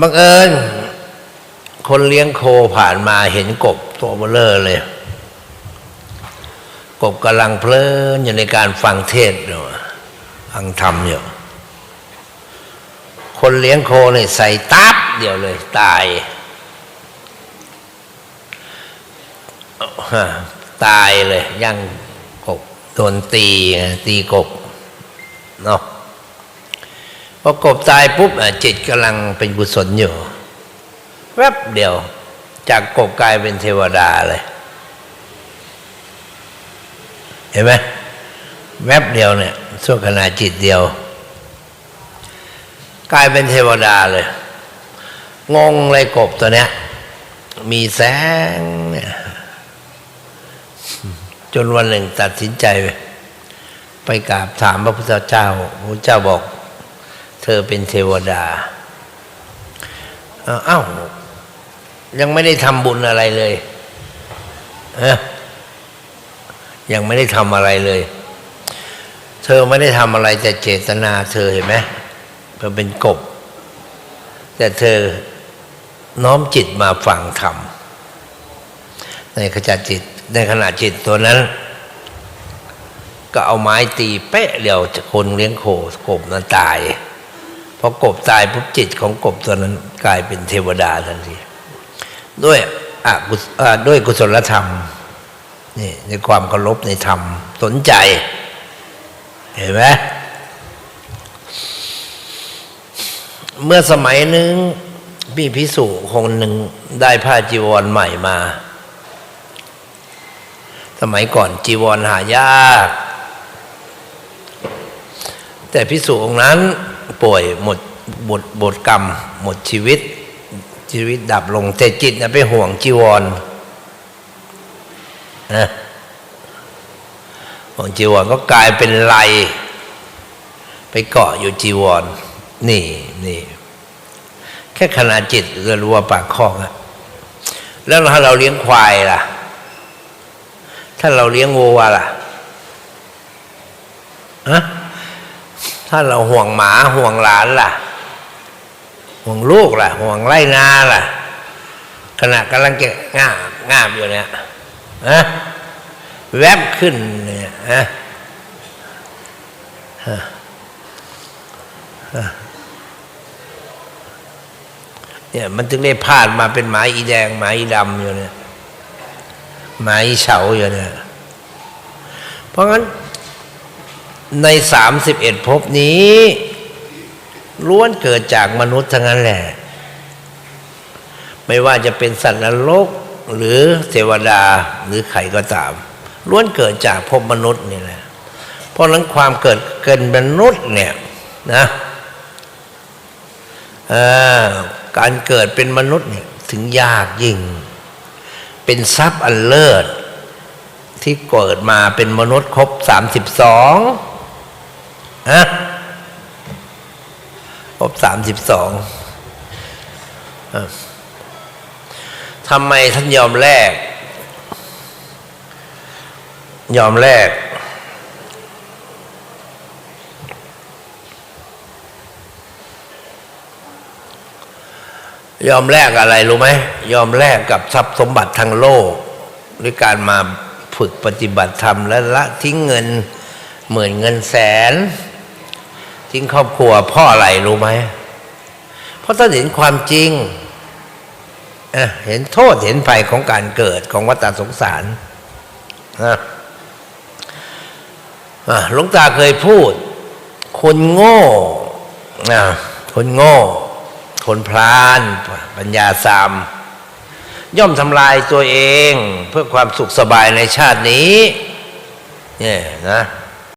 บังเอิญคนเลี้ยงโคผ่านมาเห็นกบตัวเบลเลอร์เลย กบกำลังเพลินอยู่ในการฟังเทศอยู่ฟังธรรมอยู่คนเลี้ยงโคเนี่ยใส่ตับเดียวเลย ตาย ตายเลยย่างกบโดนตีตีกบเนาะ พอกบตายปุ๊บจิตกำลังเป็นกุศลอยู่ แวบเดียว จากกบกลายเป็นเทวดาเลย เห็นไหมแวบเดียวเนี่ยช่วงขณะจิตเดียว กลายเป็นเทวดาเลย งงเลยกบตัวเนี้ย มีแสงเนี่ยจนวันหนึ่งตัดสินใจ ไปไปกราบถามพระพุทธเจ้าพระพุทธเจ้าบอก เธอเป็นเทวดาอ้าวยังไม่ได้ทำบุญอะไรเลยยังไม่ได้ทำอะไรเลย เธอไม่ได้ทำอะไรแต่เจตนา เธอเห็นไหมเธอเป็นกบ แต่เธอน้อมจิตมาฟังธรรมในขณะจิตในขณะจิตตัวนั้น ก็เอาไม้ตีเป๊ะเดียวคนเลี้ยงโคกบนั้นตาย พอกบตายปุ๊บจิตของกบตัวนั้นกลายเป็นเทวดาทันทีด้วยอกุด้วยกุศลธรรมนี่ในความเคารพในธรรมสนใจ เห็นไหมเมื่อสมัยหนึ่งพี่พิสุคนหนึ่งได้ผ้าจีวรใหม่มา สมัยก่อนจีวรหายาก แต่พิสุองค์นั้น ป่วยหมดบทบทกรรม หมดชีวิต ชีวิตดับลงแต่จิตนะไปห่วงจีวรนะห่วงจีวรก็กลายเป็นไลไปเกาะอยู่จีวร นี่นี่แค่ขณะจิตก็รู้ว่าปากคอกอะแล้วถ้าเราเลี้ยงควายล่ะ ถ้าเราเลี้ยงวัวล่ะฮะ ถ้าเราห่วงหมาห่วงหลานล่ะ ห่วงลูกล่ะ ห่วงไร่นาล่ะ ขณะกำลังจะง่าบง่าบอยู่เนี่ยฮะแวบขึ้นเนี่ยฮะฮะฮะเนี่ยมันถึงได้พาดมาเป็นหมาอีแดงหมาอีดำอยู่เนี่ยหมาอีเฉาอยู่เนี่ย เพราะงั้น ในสามสิบเอ็ดภพนี้ล้วนเกิดจากมนุษย์ทั้งนั้นแหละ ไม่ว่าจะเป็นสัตว์นรกหรือเทวดาหรือใครก็ตามล้วนเกิดจากภพมนุษย์นี่แหละ เพราะนั้นความเกิดเกินมนุษย์เนี่ยนะการเกิดเป็นมนุษย์เนี่ยถึงยากยิ่ง เป็นทรัพย์อันเลิศที่เกิดมาเป็นมนุษย์ครบสามสิบสอง ฮะครบสามสิบสองทำไมท่านยอมแลกยอมแลกยอมแลกอะไรรู้ไหมยอมแลกกับทรัพย์สมบัติทางโลกด้วยการมาฝึกปฏิบัติธรรมและละทิ้งเงินหมื่นเงินแสน ทิ้งครอบครัวพ่ออะไรรู้ไหมเพราะท่านเห็นความจริงเเห็นโทษเห็นภัยของการเกิดของวัฏสงสารนะหลวงตาเคยพูด คนโง่นะคนโง่ คนพลานปัญญาสาม ย่อมทำลายตัวเอง เพื่อความสุขสบายในชาตินี้ เนี่ยนะ